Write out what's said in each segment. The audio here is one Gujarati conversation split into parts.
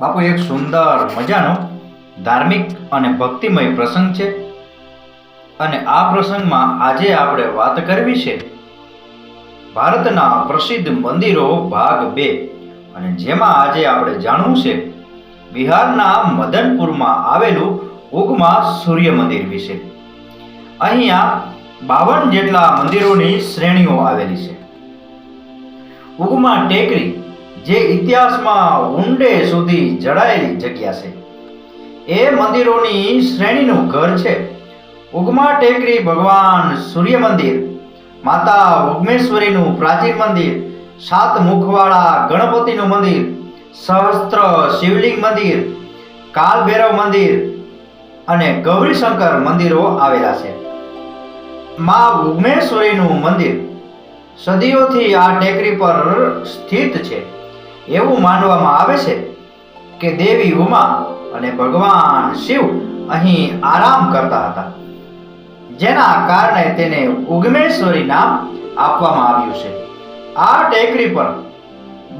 બાપુ, એક સુંદર મજાનો, ધાર્મિક અને ભક્તિમય પ્રસંગ છે. અને આ પ્રસંગમાં આજે આપણે વાત કરવી છે ભારતના પ્રસિદ્ધ મંદિરો ભાગ બે. અને જેમાં આજે આપણે જાણવું છે બિહારના મદનપુરમાં આવેલું ઉગમા સૂર્ય મંદિર વિશે. અહીંયા બાવન જેટલા મંદિરોની શ્રેણીઓ આવેલી છે. ઉગમા ટેકરી જે ઇતિહાસમાં ઊંડે સુધી જડાયેલી જગ્યા છે. એ મંદિરોની શ્રેણીનું ઘર છે. ઉગમા ટેકરી ભગવાન સૂર્ય મંદિર, માતા ઉગમેશ્વરીનું પ્રાચીન મંદિર, સાત મુખવાળા ગણપતિનું મંદિર, સહસ્ત્ર શિવલિંગ મંદિર કાલભૈરવ મંદિર અને ગૌરીશંકર મંદિરો આવેલા છે. મા ઉગમેશ્વરીનું મંદિર સદીઓથી આ ટેકરી પર સ્થિત છે. એવું માનવામાં આવે છે કે દેવી ઉમા અને ભગવાન શિવ અહીં આરામ કરતા હતા. જેના કારણે તેને ઉગમેશ્વરી નામ આપવામાં આવ્યું છે. આ ટેકરી પર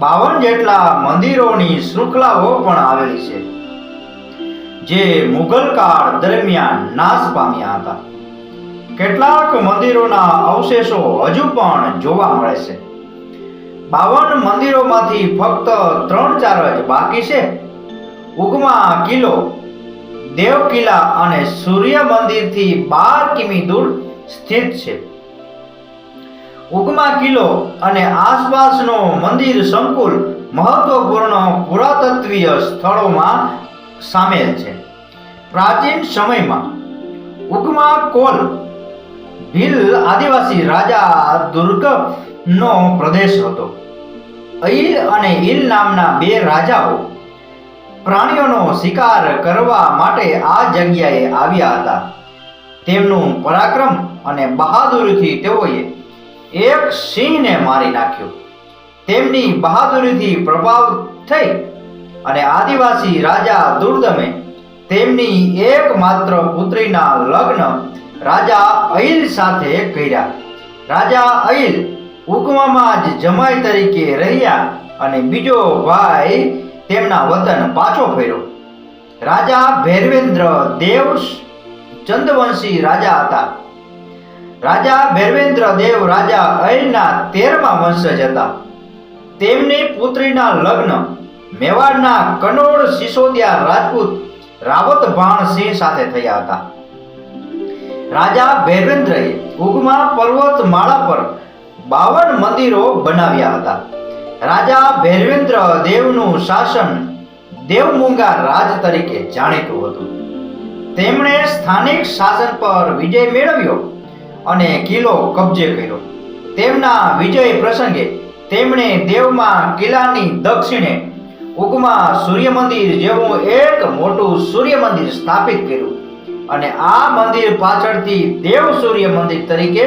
બાવન જેટલા મંદિરોની શૃંખલાઓ પણ આવેલી છે, જે મુગલ કાળ દરમિયાન નાશ પામ્યા હતા. કેટલાક મંદિરોના અવશેષો હજુ પણ જોવા મળે છે. બાવન મંદિરોમાંથી ફક્ત ત્રણ ચાર જ બાકી છે. ઉગમા કિલ્લો દેવ કિલ્લા અને સૂર્ય મંદિરથી બાર કિમી દૂર સ્થિત છે. ઉગમા કિલ્લો અને આસપાસનો મંદિર સંકુલ મહત્વપૂર્ણ પુરાતત્વીય સ્થળોમાં સામેલ છે. પ્રાચીન સમયમાં ઉગમા કોલ, ભીલ આદિવાસી રાજા દુર્ગનો પ્રદેશ હતો. અઈલ અને ઈલ નામના બે રાજાઓ પ્રાણીઓનો શિકાર કરવા માટે આ જગ્યાએ આવ્યા હતા. તેમનું પરાક્રમ અને બહાદુરીથી તેઓએ એક સિંહને મારી નાખ્યો. તેમની બહાદુરીથી પ્રભાવ થઈ અને આદિવાસી રાજા દુર્દમે તેમની એકમાત્ર પુત્રીના લગ્ન રાજા અઈલ સાથે કર્યા. રાજા અઈલ ઉકમામાં જ જમાઈ તરીકે રહ્યા અને બીજો ભાઈ તેમના વતન પાછો ફર્યો. રાજા ભૈરવેન્દ્ર દેવ ચંદવંશી રાજા હતા. રાજા ભૈરવેન્દ્ર દેવ રાજા અયના તેરમા વંશજ હતા. તેમની પુત્રીના લગ્ન, મેવાડના કનોડ સિસોદિયા રાજપૂત રાવત ભાણ સિંહ સાથે થયા હતા. રાજા ભૈરવેન્દ્રએ ઉગમા પર્વત માળા પર બાવન મંદિરો બનાવ્યા હતા. રાજા ભૈરવેન્દ્ર દેવનું શાસન દેવમુંગા રાજ તરીકે જાણીતું હતું. તેમણે સ્થાનિક શાસન પર વિજય મેળવ્યો અને કિલ્લો કબજે કર્યો. તેમના વિજય પ્રસંગે તેમણે દેવમાં કિલ્લાની દક્ષિણે ઉગમા સૂર્ય મંદિર જેવું એક મોટું સૂર્ય મંદિર સ્થાપિત કર્યું અને આ મંદિર પાછળથી દેવ સૂર્ય મંદિર તરીકે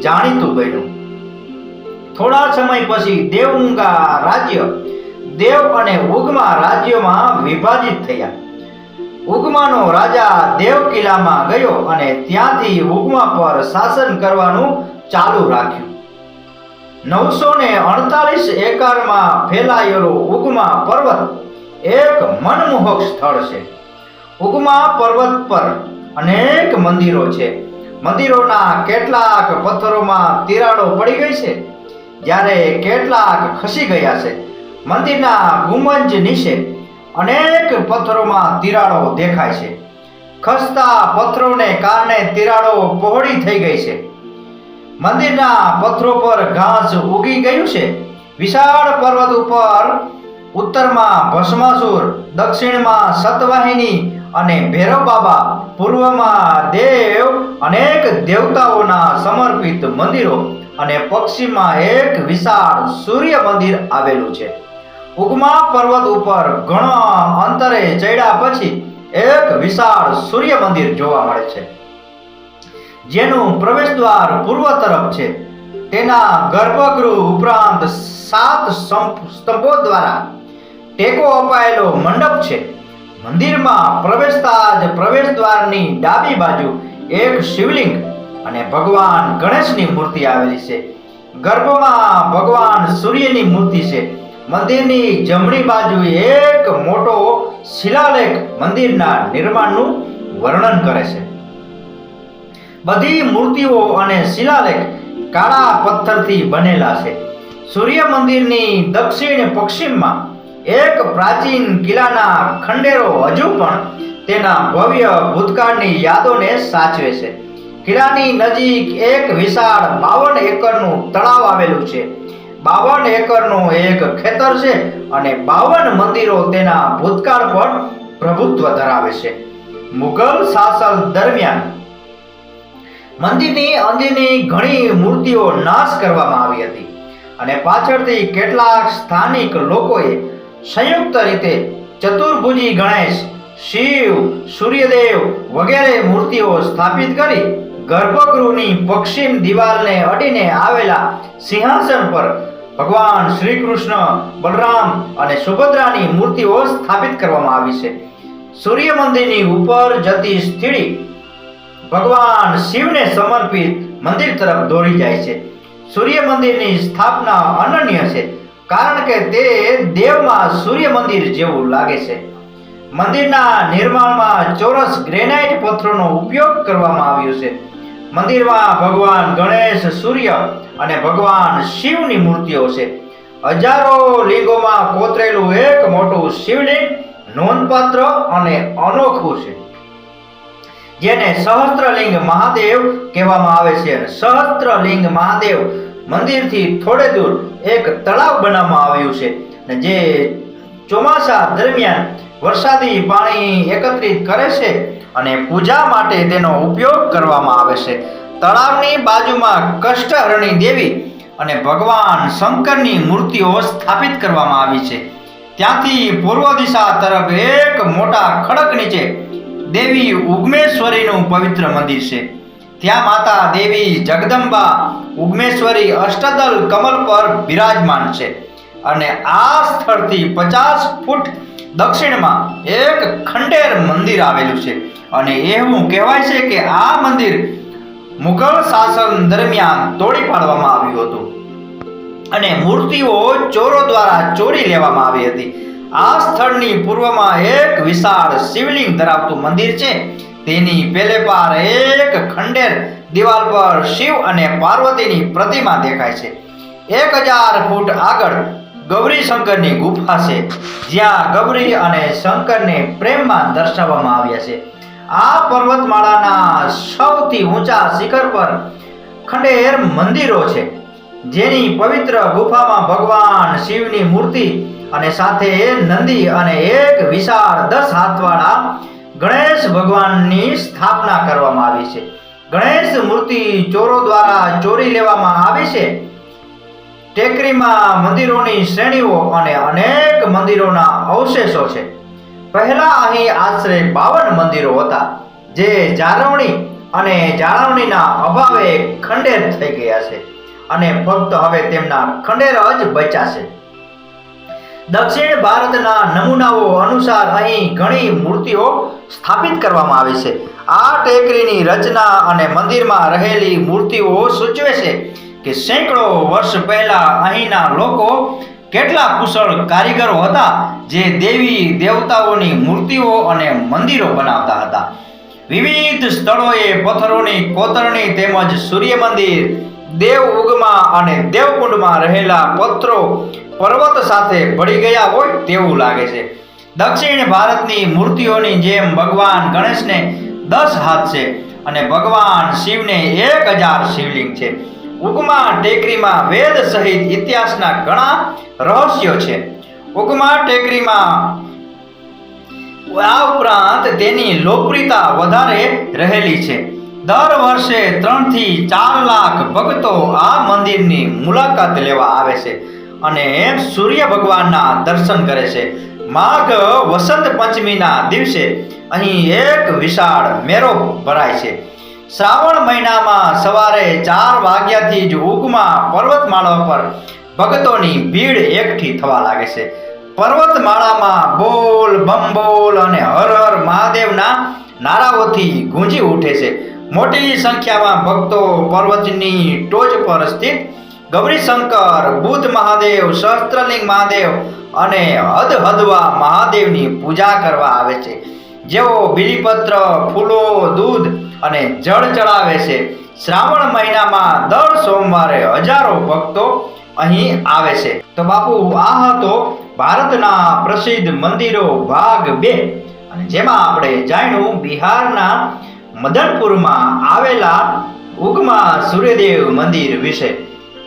જાણીતું બન્યું. થોડા સમય પછી દેવમુંગા રાજ્ય, દેવ અને ઉગમા રાજ્યોમાં વિભાજિત થયા. ઉગમાનો રાજા દેવ કિલ્લામાં ગયો અને ત્યાંથી ઉગમા પર શાસન કરવાનું ચાલુ રાખ્યું. નવસો ને અડતાલીસ એકરમાં ફેલાયેલો ઉગમા પર્વત એક મનમોહક સ્થળ છે. ઉગમા પર્વત પર અનેક મંદિરો છે. મંદિરોના કેટલાક પથ્થરોમાં તિરાડો પડી ગઈ છે. જ્યારે કેટલાક ખસી ગયા છે. મંદિરના ગુંબજ નીચે અનેક પથ્થરોમાં તિરાડો દેખાય છે. ખસતા પથ્થરોને કારણે તિરાડો પહોળી થઈ ગઈ છે. મંદિરના પથ્થરો પર ઘાસ ઉગી ગયું છે. વિશાળ પર્વત ઉપર ઉત્તરમાં ભસ્માસુર, દક્ષિણમાં સતવાહિની અને ભૈરવ બાબા પૂર્વમાં દેવ અનેક દેવતાઓના સમર્પિત મંદિરો અને પશ્ચિમમાં એક વિશાળ સૂર્ય મંદિર આવેલું છે. ઉગમા પર્વત ઉપર ઘણા અંતરે ચડ્યા પછી એક વિશાળ સૂર્ય મંદિર જોવા મળે છે. જેનું પ્રવેશ દ્વાર પૂર્વ તરફ છે. તેના ગર્ભગૃહ ઉપરાંત સાત સ્તંભ- દ્વારા ટેકો અપાયેલો મંડપ છે. મંદિરમાં પ્રવેશતા જ પ્રવેશ દ્વારની ડાબી બાજુ એક શિવલિંગ અને ભગવાન ગણેશની મૂર્તિ આવેલી છે. ગર્ભમાં ભગવાન સૂર્યની મૂર્તિ છે. મંદિરની જમણી બાજુ એક મોટો શિલાલેખ મંદિરના નિર્માણનું વર્ણન કરે છે. બધી મૂર્તિઓ અને શિલાલેખ કાળા પથ્થરથી બનેલા છે. સૂર્ય મંદિરની દક્ષિણ પશ્ચિમમાં એક પ્રાચીન કિલ્લાના ખંડેરો હજુ પણ તેના ભવ્ય ભૂતકાળની યાદોને સાચવે છે. કિલ્લાની નજીક એક વિશાળ બાવન એકરનું તળાવ આવેલું છે. બાવન એકરનું એક ખેતર છે અને બાવન મંદિરો તેના ભૂતકાળ પર પ્રભુત્વ ધરાવે છે. મુઘલ શાસન દરમિયાન મંદિરની અંદરની ઘણી મૂર્તિઓ નાશ કરવામાં આવી હતી અને પાછળથી કેટલાક સ્થાનિક લોકોએ સંયુક્ત રીતે ચતુર્ભુજી ગણેશ, શિવ, સૂર્યદેવ વગેરે મૂર્તિઓ સ્થાપિત કરી ગર્ભગૃહની પશ્ચિમ દિવાલને અડીને આવેલા સિંહાસન પર ભગવાન શ્રી કૃષ્ણ બલરામ અને સુભદ્રાની મૂર્તિઓ સ્થાપિત કરવામાં આવી છે. સૂર્ય મંદિરની ઉપર જતી સ્થિતિ ભગવાન શિવને સમર્પિત મંદિર તરફ દોરી જાય છે. સૂર્ય મંદિરની સ્થાપના અનન્ય છે, કારણ કે તે દેવમાં સૂર્ય મંદિર જેવું લાગે છે. મંદિરના નિર્માણમાં ચોરસ ગ્રેનાઇટ પથ્થરોનો ઉપયોગ કરવામાં આવ્યો છે. મંદિરમાં ભગવાન ગણેશ સૂર્ય અને ભગવાન શિવની મૂર્તિઓ છે. હજારો લિંગોમાં કોતરેલું એક મોટું શિવલિંગ નોંધપાત્ર અને અનોખું છે. જેને સહસ્ત્રલિંગ મહાદેવ કહેવામાં આવે છે સહસ્ત્રલિંગ મહાદેવ મંદિરથી થોડે દૂર એક તળાવ બનાવવામાં આવ્યું છે જે ચોમાસા દરમિયાન વરસાદી પાણી એકત્રિત કરે છે અને પૂજા માટે તેનો ઉપયોગ કરવામાં આવે છે. તળાવની બાજુમાં કષ્ટહરણી દેવી અને ભગવાન શંકરની મૂર્તિઓ સ્થાપિત કરવામાં આવી છે. ત્યાંથી પૂર્વ દિશા તરફ એક મોટા ખડક નીચે દેવી ઉગ્મેશ્વરીનું પવિત્ર મંદિર છે. ત્યાં માતા દેવી જગદંબા ઉગ્મેશ્વરી અષ્ટદલ કમલ પર બિરાજમાન છે. અને આ સ્થળથી પચાસ ફૂટ દક્ષિણમાં એક ખંડેર મંદિર આવેલું છે. અને એવું કહેવાય છે કે આ મંદિર મુઘલ શાસન દરમિયાન તોડી પાડવામાં આવ્યું હતું. અને મૂર્તિઓ ચોરો દ્વારા ચોરી લેવામાં આવી હતી. આ સ્થળની પૂર્વમાં એક વિશાળ શિવલિંગ ધરાવતું મંદિર છે. તેની પેલે પાર એક ખંડેર દિવાલ પર શિવ અને પાર્વતીની પ્રતિમા દેખાય છે. એક હજાર ફૂટ આગળ ગૌરી શંકરની ગુફા છે જ્યાં ગૌરી અને શંકરને પ્રેમમાં દર્શાવવામાં આવ્યા છે. આ પર્વતમાળાના સૌથી ઊંચા શિખર પર ખંડેર મંદિરો છે, જેની પવિત્ર ગુફામાં ભગવાન શિવની મૂર્તિ અને સાથે નંદી અને એક વિશાળ દસ હાથવાળા ગણેશ ભગવાનની સ્થાપના કરવામાં આવી છે. ગણેશ મૂર્તિ ચોરો દ્વારા ચોરી લેવામાં આવી છે ટેકરીમાં મંદિરોની શ્રેણીઓ અને અનેક મંદિરોના અવશેષો છે. પહેલા અહીં આશરે બાવન મંદિરો હતા, જે જાળવણી અને જાળવણીના અભાવે ખંડેર થઈ ગયા છે અને ફક્ત હવે તેમના ખંડેર જ બચ્યા છે. દક્ષિણ ભારતના નમૂનાઓ અનુસાર અહીં ઘણી મૂર્તિઓ સ્થાપિત કરવામાં આવી છે. આ ટેકરીની રચના અને મંદિરમાં રહેલી મૂર્તિઓ સૂચવે છે કે સેંકડો વર્ષ પહેલા અહીંના લોકો કેટલા કુશળ કારીગરો હતા જે દેવી દેવતાઓની મૂર્તિઓ અને મંદિરો બનાવતા હતા. વિવિધ સ્થળોએ પથ્થરોની કોતરણી તેમજ સૂર્ય મંદિર દેવ ઉગમાં અને દેવકુંડમાં રહેલા પથ્થરો પર્વત સાથે ભળી ગયા હોય તેવું લાગે છે. દક્ષિણ ભારતની મૂર્તિઓની જેમ ભગવાન ગણેશને દસ હાથ છે અને ભગવાન શિવને એક હજાર શિવલિંગ છે. ઉગમા ટેકરીમાં વેદ સહિત ઇતિહાસના ઘણા રહસ્યો છે. ઉગમા ટેકરીમાં આ ઉપરાંત તેની લોકપ્રિયતા વધારે રહેલી છે. દર વર્ષે ત્રણથી ચાર લાખ ભક્તો આ મંદિરની મુલાકાત લેવા આવે છે અને સૂર્ય ભગવાનના દર્શન કરે છે. માઘ વસંત પંચમીના દિવસે અહીં એક વિશાળ મેળો ભરાય છે. શ્રાવણ મહિનામાં સવારે ચાર વાગ્યાથી જ ઉગમાં પર્વતમાળા પર ભક્તોની ભીડ એકઠી થવા લાગે છે. પર્વતમાળામાં બોલ, બંબોલ અને હર હર મહાદેવના નારાઓથી ગુંજી ઉઠે છે. મોટી સંખ્યામાં ભક્તો પર્વતની ટોચ પર સ્થિત ગૌરીશંકર, બુદ્ધ મહાદેવ, સહસ્ત્રલિંગ મહાદેવ અને હદ હદવા મહાદેવની પૂજા કરવા આવે છે. જેઓ બિલીપત્ર, ફૂલો, દૂધ અને જળ ચડાવે છે. શ્રાવણ મહિનામાં દર સોમવારે હજારો ભક્તો અહીં આવે છે. તો બાપુ, આ હતો ભારતના પ્રસિદ્ધ મંદિરો ભાગ બે. અને જેમાં આપણે જાણ્યું બિહારના મદનપુરમાં આવેલા ઉગમા સૂર્યદેવ મંદિર વિશે.